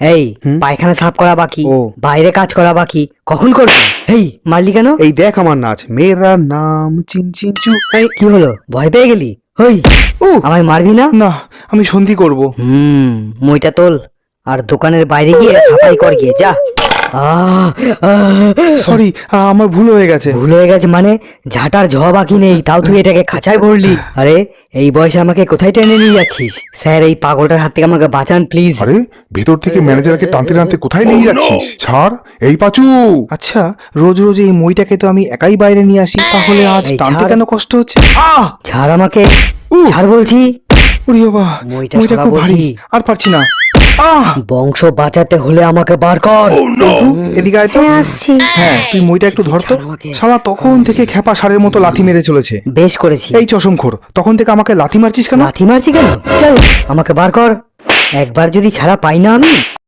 এই পায়খানা সাফ করা বাকি ও। বাইরে কাজ করা বাকি কখন করবি? এই মারলি কেন? এই দেখ আমার নাচ মেয়েরা নাম চিন চিন চু। এই কি হলো? ভয় পেয়ে গেলি? হই ও। আমায় মারবি না? না আমি সন্ধি করব। হুম মইটা তোল আর দোকানের বাইরে গিয়ে সাফাই কর গিয়ে যা। সরি আমার ভুল হয়ে গেছে। ভুল হয়ে গেছে মানে ঝাঁটার ঝ বাকি নেই তাও তুই এটাকে খাঁচায় ভরলি আরে এই বয়সে আমাকে কোথায় টেনে নিয়ে যাচ্ছিস? স্যার এই পাগলটার হাত থেকে আমাকে বাঁচান প্লিজ আরে ভেতর থেকে ম্যানেজারকে টানতে টানতে কোথায় নিয়ে যাচ্ছিস? ছাড় এই পাচু! আচ্ছা রোজ রোজ এই মইটাকে তো আমি একাই বাইরে নিয়ে আসি তাহলে আজ টানতে ছাড়। কেন কষ্ট হচ্ছে? আহ! ছাড় আমাকে! ছাড় বলছি। উরি বাবা মইটা খুব ভারী আর পারছি না। বংশ বাঁচাতে হলে আমাকে বার কর। এদিকে আয় তো। আসছি। হ্যাঁ তুই মইটা একটু ধর তো। শালা তখন থেকে খেপা সারের মতো লাথি মেরে চলেছে। বেশ করেছি। এই চশমখোর তখন থেকে আমাকে লাথি মারছিস কেন? লাথি মারছি কেন? চল আমাকে বার কর। একবার যদি ছাড়া পাই না আমি